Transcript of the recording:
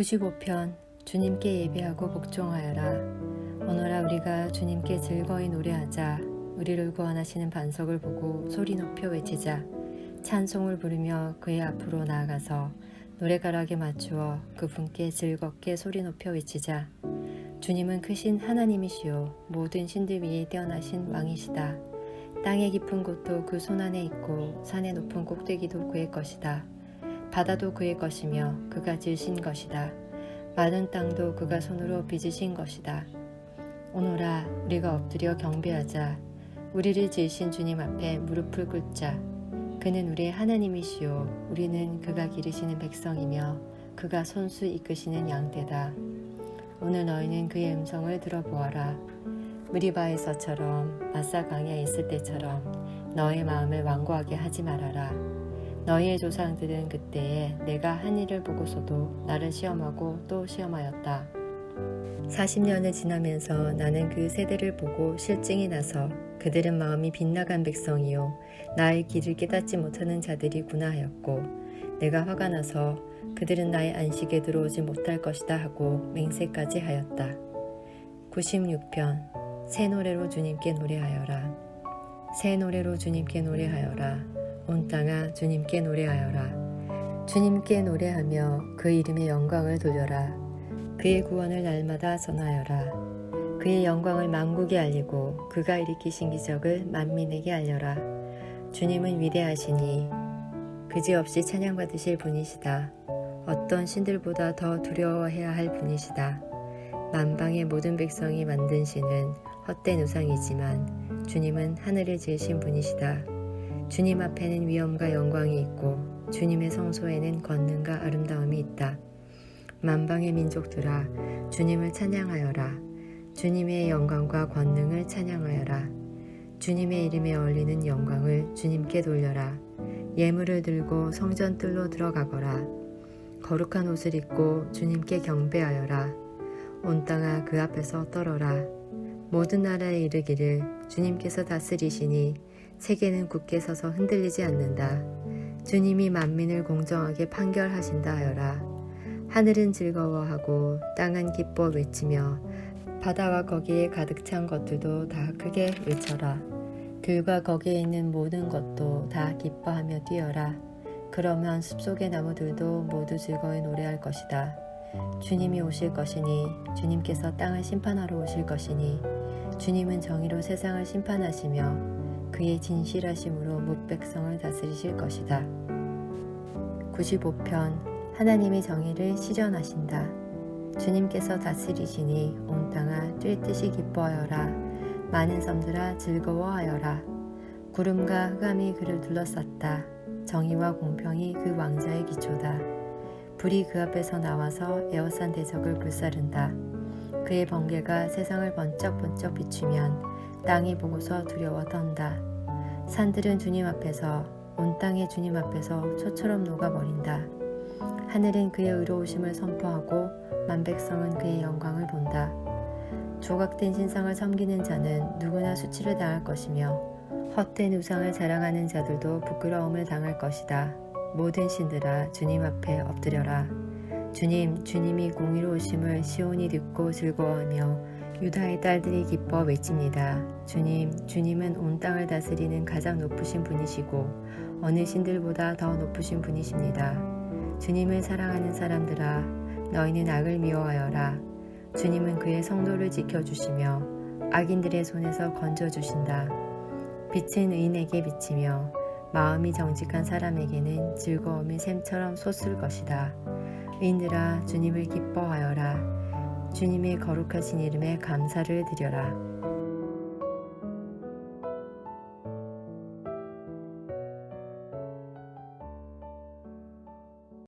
95편 주님께 예배하고 복종하여라. 오너라 우리가 주님께 즐거이 노래하자. 우리를 구원하시는 반석을 보고 소리 높여 외치자. 찬송을 부르며 그의 앞으로 나아가서 노래가락에 맞추어 그분께 즐겁게 소리 높여 외치자. 주님은 크신 하나님이시요 모든 신들 위에 뛰어나신 왕이시다. 땅의 깊은 곳도 그 손 안에 있고 산의 높은 꼭대기도 그의 것이다. 바다도 그의 것이며 그가 지으신 것이다. 마른 땅도 그가 손으로 빚으신 것이다. 오노라 우리가 엎드려 경배하자. 우리를 지으신 주님 앞에 무릎을 꿇자. 그는 우리의 하나님이시요 우리는 그가 기르시는 백성이며 그가 손수 이끄시는 양떼다. 오늘 너희는 그의 음성을 들어보아라. 무리바에서처럼 마사 강에 있을 때처럼 너의 마음을 완고하게 하지 말아라. 너희의 조상들은 그때에 내가 한 일을 보고서도 나를 시험하고 또 시험하였다. 40년을 지나면서 나는 그 세대를 보고 실증이 나서 그들은 마음이 빗나간 백성이요 나의 길을 깨닫지 못하는 자들이구나 하였고 내가 화가 나서 그들은 나의 안식에 들어오지 못할 것이다 하고 맹세까지 하였다. 96편 새 노래로 주님께 노래하여라. 새 노래로 주님께 노래하여라. 온 땅아 주님께 노래하여라. 주님께 노래하며 그 이름의 영광을 돌려라. 그의 구원을 날마다 전하여라. 그의 영광을 만국에 알리고 그가 일으키신 기적을 만민에게 알려라. 주님은 위대하시니 그지없이 찬양받으실 분이시다. 어떤 신들보다 더 두려워해야 할 분이시다. 만방의 모든 백성이 만든 신은 헛된 우상이지만 주님은 하늘을 지으신 분이시다. 주님 앞에는 위엄과 영광이 있고 주님의 성소에는 권능과 아름다움이 있다. 만방의 민족들아 주님을 찬양하여라. 주님의 영광과 권능을 찬양하여라. 주님의 이름에 어울리는 영광을 주님께 돌려라. 예물을 들고 성전 뜰로 들어가거라. 거룩한 옷을 입고 주님께 경배하여라. 온 땅아 그 앞에서 떨어라. 모든 나라에 이르기를 주님께서 다스리시니 세계는 굳게 서서 흔들리지 않는다. 주님이 만민을 공정하게 판결하신다 하여라. 하늘은 즐거워하고 땅은 기뻐 외치며 바다와 거기에 가득 찬 것들도 다 크게 외쳐라. 들과 거기에 있는 모든 것도 다 기뻐하며 뛰어라. 그러면 숲속의 나무들도 모두 즐거이 노래할 것이다. 주님이 오실 것이니 주님께서 땅을 심판하러 오실 것이니 주님은 정의로 세상을 심판하시며 그의 진실하심으로 못 백성을 다스리실 것이다. 95편 하나님의 정의를 실현하신다. 주님께서 다스리시니 온 땅아 뛸 듯이 기뻐하여라. 많은 섬들아 즐거워하여라. 구름과 흑암이 그를 둘러쌌다. 정의와 공평이 그 왕자의 기초다. 불이 그 앞에서 나와서 에어싼 대적을 불사른다. 그의 번개가 세상을 번쩍번쩍 비추면 땅이 보고서 두려워 떤다. 산들은 주님 앞에서 온 땅의 주님 앞에서 초처럼 녹아버린다. 하늘은 그의 의로우심을 선포하고 만백성은 그의 영광을 본다. 조각된 신상을 섬기는 자는 누구나 수치를 당할 것이며 헛된 우상을 자랑하는 자들도 부끄러움을 당할 것이다. 모든 신들아 주님 앞에 엎드려라. 주님, 주님이 공의로우심을 시온이 듣고 즐거워하며 유다의 딸들이 기뻐 외칩니다. 주님, 주님은 온 땅을 다스리는 가장 높으신 분이시고 어느 신들보다 더 높으신 분이십니다. 주님을 사랑하는 사람들아, 너희는 악을 미워하여라. 주님은 그의 성도를 지켜주시며 악인들의 손에서 건져주신다. 빛은 의인에게 비치며 마음이 정직한 사람에게는 즐거움이 샘처럼 솟을 것이다. 의인들아 주님을 기뻐하여라. 주님의 거룩하신 이름에 감사를 드려라.